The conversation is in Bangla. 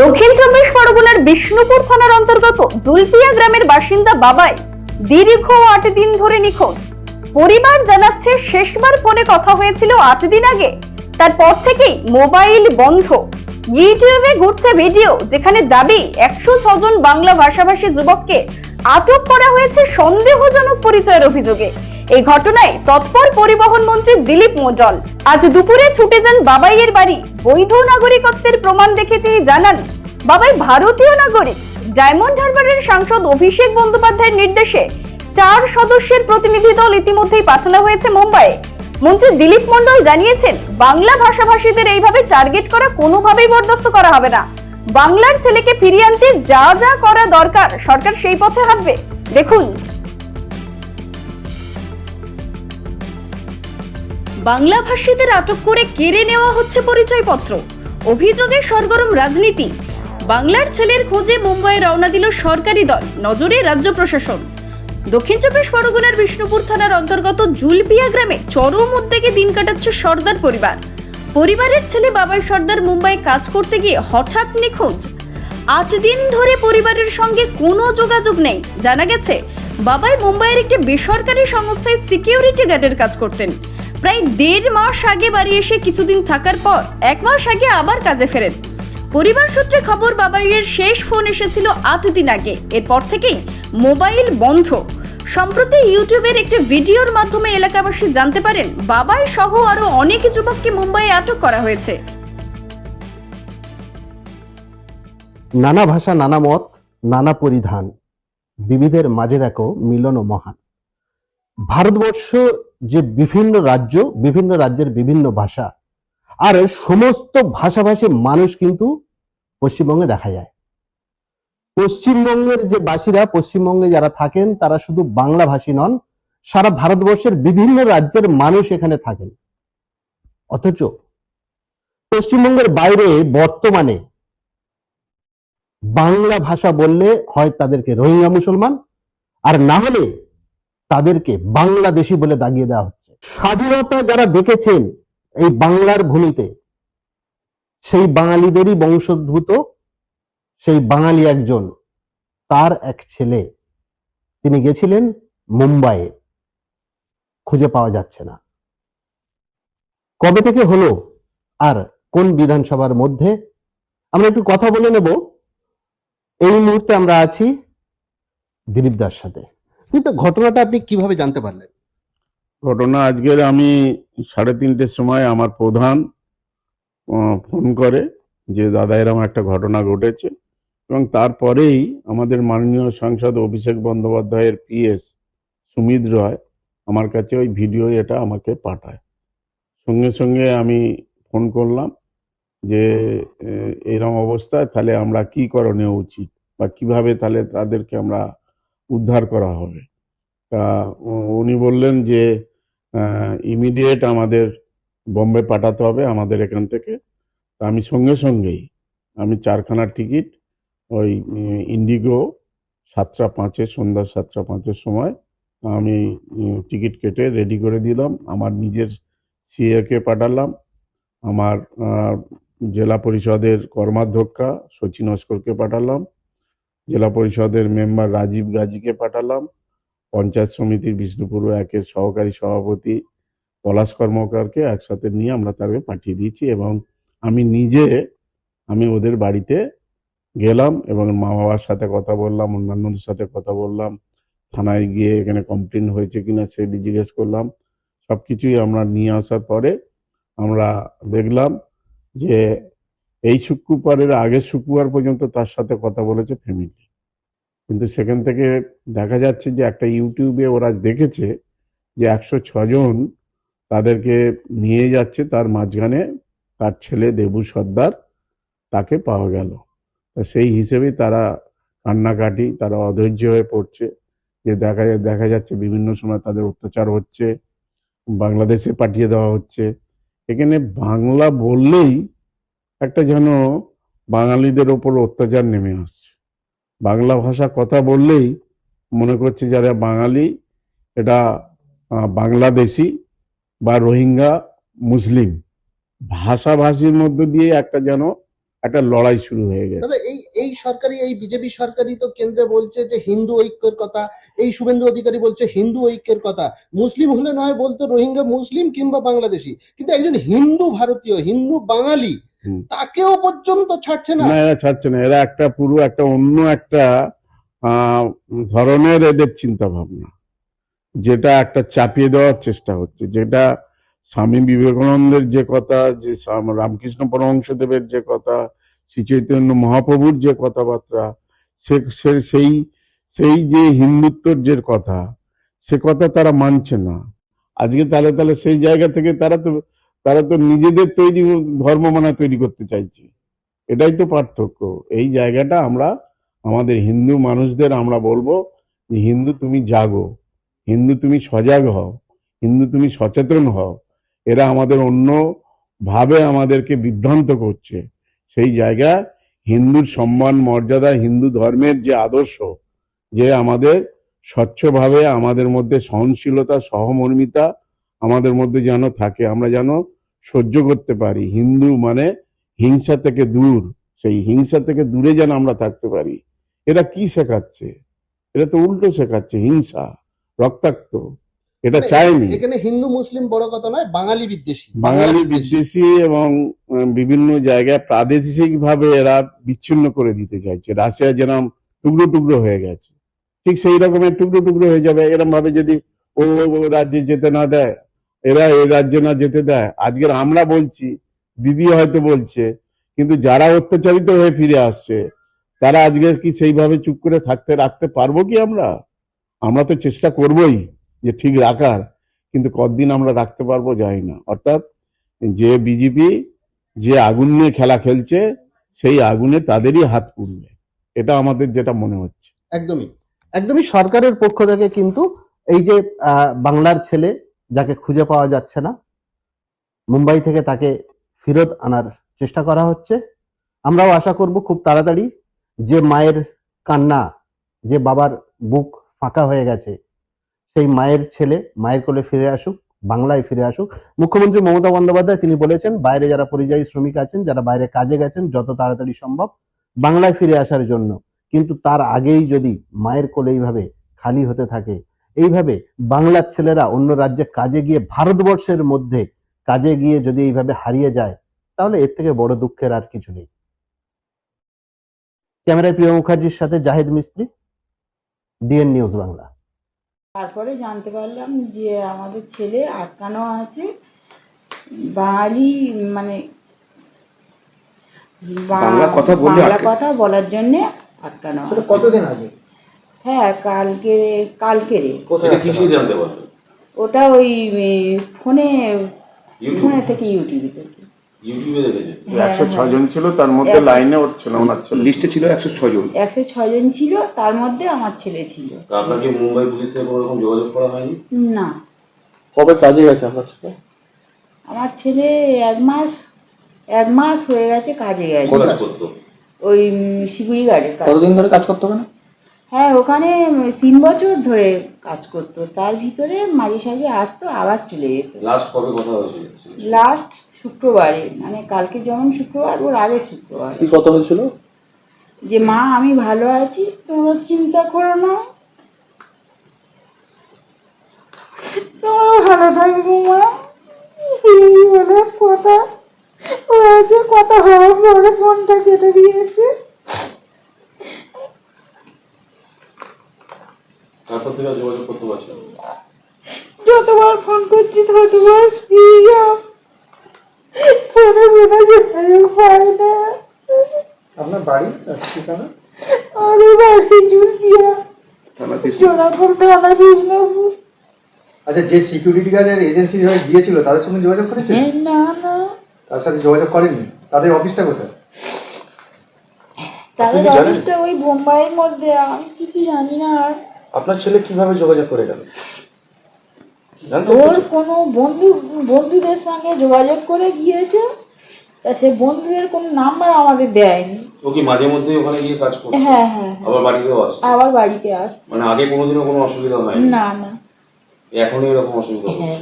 দক্ষিণ চব্বিশ পরগনার বিষ্ণুপুর থানার অন্তর্গত জুলপিয়া গ্রামের বাসিন্দা বাবাই দীর্ঘ আট দিন ধরে নিখোঁজ। পরিবার জানাচ্ছে শেষবার ফোনে কথা হয়েছিল আট দিন আগে। তারপর থেকেই মোবাইল বন্ধ। ইউটিউবে ঘুরছে ভিডিও, যেখানে দাবি একশো ছজন বাংলা ভাষাভাষী যুবককে আটক করা হয়েছে সন্দেহজনক পরিচয়ের অভিযোগে। এই ঘটনায় তৎপর পরিবহন মন্ত্রী দিলীপ মন্ডল আজ দুপুরে ছুটে যান বাবাইয়ের বাড়ি। বৈধ নাগরিকত্বের প্রমাণ দেখে তিনি জানান, বাবাই ভারতীয় নাগরিক। ডায়মন্ড হারবারের সাংসদ অভিষেক বন্দ্যোপাধ্যায়ের নির্দেশে চার সদস্যের প্রতিনিধি দল ইতিমধ্যেই পাঠানো হয়েছে মুম্বাইয়ে মন্ত্রী দিলীপ মন্ডল জানিয়েছেন, বাংলা ভাষাভাষীদের এইভাবে টার্গেট করা কোনোভাবেই বরদাস্ত করা হবে না। বাংলার ছেলেকে ফিরিয়ে আনতে যা যা করা দরকার, সরকার সেই পথে হাঁটবে। দেখুন বাংলা ভাষীদের আটক করে কেড়ে নেওয়া হচ্ছে পরিচয়পত্র। অভিযোগে সরগরম রাজনীতি। বাংলার ছেলের খোঁজে মুম্বাই রওনা দিল সরকারি দল, নজরে রাজ্য প্রশাসন। দক্ষিণ চব্বিশ পরগনার বিষ্ণুপুর থানার অন্তর্গত জুলপিয়া গ্রামে চরম উদ্যোগে দিন কাটাচ্ছে সর্দার পরিবার। পরিবারের ছেলে বাবাই সর্দার মুম্বাই কাজ করতে গিয়ে হঠাৎ নিখোঁজ। আট দিন ধরে পরিবারের সঙ্গে কোনো যোগাযোগ নেই। জানা গেছে, বাবাই মুম্বাইয়ের একটি বেসরকারি সংস্থায় সিকিউরিটি গার্ডের কাজ করতেন। প্রায় দেড় মাস আগে বাড়ি এসে কিছুদিন থাকার পর এক মাস আগে আবার কাজে ফেরেন। পরিবার সূত্রে খবর, বাবাইয়ের শেষ ফোন এসেছিল আট দিন আগে। এরপর থেকেই মোবাইল বন্ধ। সম্প্রতি ইউটিউবের একটি ভিডিওর মাধ্যমে এলাকাবাসী জানতে পারেন, বাবাই সহ আরও অনেক যুবককে মুম্বাইয়ে আটক করা হয়েছে। নানা ভাষা, নানা মত, নানা পরিধান। বিবিধের মাঝে দেখো মিলন ও মহান। ভারতবর্ষ যে বিভিন্ন রাজ্য, বিভিন্ন রাজ্যের বিভিন্ন ভাষা। আর সমস্ত ভাষাভাষী মানুষ কিন্তু পশ্চিমবঙ্গে দেখা যায়। পশ্চিমবঙ্গের যে বাসীরা, পশ্চিমবঙ্গে যারা থাকেন, তারা শুধু বাংলা ভাষী নন, সারা ভারতবর্ষের বিভিন্ন রাজ্যের মানুষ এখানে থাকেন। অথচ পশ্চিমবঙ্গের বাইরে বর্তমানে বাংলা ভাষা বললে হয় তাদেরকে রোহিঙ্গা মুসলমান, আর না হলে তাদেরকে বাংলাদেশি বলে দাগিয়ে দেওয়া হচ্ছে। স্বাধীনতা যারা দেখেছেন এই বাংলার ভূমিতে, সেই বাঙালিদেরই বংশোদ্ভূত, সেই বাঙালি একজন, তার এক ছেলে, তিনি গেছিলেন মুম্বাইয়ে। খুঁজে পাওয়া যাচ্ছে না। কবে থেকে হলো আর কোন বিধানসভার মধ্যে? আমরা একটু কথা বলে নেব। এই মুহূর্তে আমরা আছি দিলীপ দার সাথে। কিন্তু ঘটনাটা আপনি কীভাবে জানতে পারলেন? ঘটনা আজকের আমি সাড়ে তিনটের সময় আমার প্রধান ফোন করে যে দাদা এরকম একটা ঘটনা ঘটেছে। এবং তারপরেই আমাদের মাননীয় সাংসদ অভিষেক বন্দ্যোপাধ্যায়ের পিএস সুমিত রয় আমার কাছে ওই ভিডিও এটা আমাকে পাঠায়। সঙ্গে সঙ্গে আমি ফোন করলাম যে আহ, এরকম অবস্থায় তাহলে আমরা কি করণীয় উচিত? বা কীভাবে তাহলে তাদেরকে আমরা উদ্ধার করা হবে। তা উনি বললেন যে ইমিডিয়েট আমাদের বোম্বে পাঠাতে হবে আমাদের এখান থেকে। তা আমি সঙ্গে সঙ্গেই, আমি চারখানার টিকিট ওই ইন্ডিগো সাতটা পাঁচের, সন্ধ্যা সাতটা পাঁচের সময় আমি টিকিট কেটে রেডি করে দিলাম। আমার নিজের সিএকে পাঠালাম। আমার জেলা পরিষদের কর্মাধ্যক্ষা সচিন নস্করকে পাঠালাম। জেলা পরিষদের মেম্বার রাজীব গাজীকে পাঠালাম। পঞ্চায়েত সমিতির বিষ্ণুপুর একের সহকারী সভাপতি পলাশ কর্মকারকে একসাথে নিয়ে আমরা তাকে পাঠিয়ে দিয়েছি এবং আমি নিজে আমি ওদের বাড়িতে গেলাম এবং মা বাবার সাথে কথা বললাম, অন্যান্যদের সাথে কথা বললাম, থানায় গিয়ে এখানে কমপ্লেন হয়েছে কিনা সেটি জিজ্ঞেস করলাম। সব কিছুই আমরা নিয়ে আসার পরে আমরা দেখলাম যে এই শুক্রবারের আগের শুক্রবার পর্যন্ত তার সাথে কথা বলেছে ফ্যামিলি কিন্তু সেখান থেকে দেখা যাচ্ছে যে একটা ইউটিউবে ওরা দেখেছে যে একশো ছজন তাদেরকে নিয়ে যাচ্ছে, তার মাঝখানে তার ছেলে দেবু সর্দার তাকে পাওয়া গেল। সেই হিসেবে তারা কান্নাকাটি, তারা অধৈর্য হয়ে পড়ছে। যে দেখা দেখা যাচ্ছে বিভিন্ন সময় তাদের অত্যাচার হচ্ছে, বাংলাদেশে পাঠিয়ে দেওয়া হচ্ছে। এখানে বাংলা বললেই একটা যেন বাঙালিদের ওপর অত্যাচার নেমে আসছে। বাংলা ভাষা কথা বললেই মনে করছে যারা বাঙালি, এটা বাংলাদেশি বা রোহিঙ্গা, মুসলিম, ভাষাভাষীর মধ্য দিয়ে একটা যেন একটা লড়াই শুরু হয়ে গেছে। এই এই সরকারি এই বিজেপি সরকারই তো কেন্দ্রে বলছে যে হিন্দু ঐক্যের কথা, এই শুভেন্দু অধিকারী বলছে হিন্দু ঐক্যের কথা। মুসলিম হলে নয় বলতো রোহিঙ্গা, মুসলিম কিংবা বাংলাদেশি। কিন্তু একজন হিন্দু ভারতীয়, হিন্দু বাঙালি। তাকেও পর্যন্ত ছাড়ছে না। এরা ছাড়ছে না। এরা একটা পুরো একটা অন্য একটা ধরনের এদের চিন্তা ভাবনা যেটা একটা চাপিয়ে দেওয়ার চেষ্টা হচ্ছে যেটা স্বামী বিবেকানন্দের যে কথা যে রামকৃষ্ণ পরমহংসদেবের যে কথা শ্রী চৈতন্য মহাপ্রভুর যে কথাবার্তা সে সে- সেই সেই যে হিন্দুত্বর যে কথা সে কথা তারা মানছে না। আজকে তাহলে তাহলে সেই জায়গা থেকে তারা তো তারা তো নিজেদের তৈরি ধর্ম মানা তৈরি করতে চাইছে। এটাই তো পার্থক্য। এই জায়গাটা আমরা, আমাদের হিন্দু মানুষদের আমরা বলব যে, হিন্দু তুমি জাগো। হিন্দু তুমি সজাগ হও। হিন্দু তুমি সচেতন হও। এরা আমাদের অন্য ভাবে আমাদেরকে বিভ্রান্ত করছে। সেই জায়গা, হিন্দুর সম্মান, মর্যাদা, হিন্দু ধর্মের যে আদর্শ, যে আমাদের স্বচ্ছভাবে আমাদের মধ্যে সহনশীলতা, সহমর্মিতা আমাদের মধ্যে যেন থাকে আমরা যেন সহ্য করতে পারি। হিন্দু মানে হিংসা থেকে দূর সেই হিংসা থেকে দূরে যেন আমরা থাকতে পারি। এরা কি শেখাচ্ছে? এটা তো উল্টো শেখাচ্ছে হিংসা রক্তাক্ত। এটা মানে চায়নি। এখানে হিন্দু মুসলিম বড় কথা নয় বাঙালি বিদ্বেষী। বাঙালি বিদ্বেষী। এবং বিভিন্ন জায়গায় প্রাদেশিক ভাবে এরা বিচ্ছিন্ন করে দিতে চাইছে। রাশিয়া যেরকম টুকরো টুকরো হয়ে গেছে ঠিক সেই রকমের টুকরো টুকরো হয়ে যাবে। এরকম ভাবে যদি ও ও রাজ্যে যেতে না দেয় এরা এই রাজ্যে না যেতে দেয়। আজকের আমরা বলছি, দিদি হয়তো বলছে, কিন্তু যারা অত্যাচারিত হয়ে ফিরে আসছে, তারা আজকে কি সেইভাবে চুপ করে থাকতে, রাখতে পারব কি আমরা? আমরা তো চেষ্টা করবই যে ঠিক রাখার, কিন্তু কতদিন আমরা রাখতে পারব যাই না। অর্থাৎ যে বিজেপি যে আগুন নিয়ে খেলা খেলছে, সেই আগুনে তাদেরই হাত পুড়বে। এটা আমাদের যেটা মনে হচ্ছে। একদমই একদমই সরকারের পক্ষ থেকে কিন্তু এই যে বাংলার ছেলে যাকে খুঁজে পাওয়া যাচ্ছে না, মুম্বাই থেকে তাকে ফেরত আনার চেষ্টা করা হচ্ছে। আমরাও আশা করব খুব তাড়াতাড়ি যে মায়ের কান্না, যে বাবার বুক ফাঁকা হয়ে গেছে, সেই মায়ের ছেলে মায়ের কোলে ফিরে আসুক, বাংলায় ফিরে আসুক। মুখ্যমন্ত্রী মমতা বন্দ্যোপাধ্যায়, তিনি বলেছেন, বাইরে যারা পরিযায়ী শ্রমিক আছেন, যারা বাইরে কাজে গেছেন, যত তাড়াতাড়ি সম্ভব বাংলায় ফিরে আসার জন্য। কিন্তু তার আগেই যদি মায়ের কোলে এইভাবে খালি হতে থাকে এইভাবে বাংলার ছেলেরা অন্য রাজ্যে কাজে গিয়ে ভারতবর্ষের মধ্যে কাজে গিয়ে যদি এইভাবে হারিয়ে যায় তাহলে এর থেকে বড় দুঃখের আর কিছু নেই। ক্যামেরায় প্রিয় মুখার্জির সাথে জাহিদ মিস্ত্রি ডিএন নিউজ বাংলা। তারপরে জানতে পারলাম যে আমাদের ছেলে আটকানো আছে বাঙালি মানে বাংলা কথা বলার জন্যে আটকানো কতদিন আগে? হ্যাঁ কালকে কালকে রে এটা কিসে জানতে পারবেন ওটা ওই ফোনে ফোনে থেকে ইউটিউবে থেকে ইউটিউবে দেখেছেন হ্যাঁ, একশো হ্যাঁ। ছজন ছিল তার মধ্যে লাইনে ওর ছিল ওনার ছিল। লিস্টে ছিল একশো ছয় জন। একশো ছজন ছিল তার মধ্যে আমার ছেলে ছিল। আপনাকে মুম্বাই পুলিশে কোনো রকম যোগাযোগ করা হয়নি? না। কবে কাজে গেছে আপনার ছেলে? আমার ছেলে এক মাস এক মাস হয়ে গেছে কাজে গেছে। করতো? ওই শিগুড়ি কাজ কতদিন ধরে কাজ করতে হবে না হ্যাঁ ওখানে তিন বছর ধরে কাজ করতো। তার ভিতরে মাঝে সাঝে আসতো আবার চলে যেত। লাস্ট কবে কথা হয়েছিল লাস্ট শুক্রবারে মানে কালকে যেমন শুক্রবার ওর আগে শুক্রবার। কি কথা হয়েছিল? যে মা আমি ভালো আছি তোমরা চিন্তা করো না। তোমরা ভালো থাকব মা। কথা। কথা হওয়ার পরে ফোনটা কেটে দিয়েছে। তারপর থেকে যোগাযোগ করতে পারছেন না। যতবার ফোন করছি ততবার সুইচ অফ ফোনে কোনো যোগাযোগ পায় না। আপনার বাড়ি ঠিকানা? আমাদের বাড়ি কৃষ্ণ জোড়াপুর থানা কৃষ্ণপুর আচ্ছা যে সিকিউরিটি গার্ডের এজেন্সি হয়ে গিয়েছিল তাদের সঙ্গে যোগাযোগ করেছিল না না। তার সাথে যোগাযোগ করেননি? তাদের অফিসটা কোথায়? তাদের অফিসটা ওই বোম্বাইয়ের মধ্যে আমি কিছু জানি না আর। আপনার ছেলে কীভাবে যোগাযোগ করে গেল? ওর কোনো বন্ধু বন্ধুদের সঙ্গে যোগাযোগ করে গিয়েছে তা সে বন্ধুদের কোনো নাম্বার আমাদের দেয়নি। ও কি মাঝে মধ্যে ওখানে গিয়ে কাজ করতো? হ্যাঁ হ্যাঁ আবার বাড়িতেও আসে আবার বাড়িতে আস মানে আগে কোনোদিনও কোনো অসুবিধা হয়নি? না না। এখনই এরকম অসুবিধা হয় হ্যাঁ।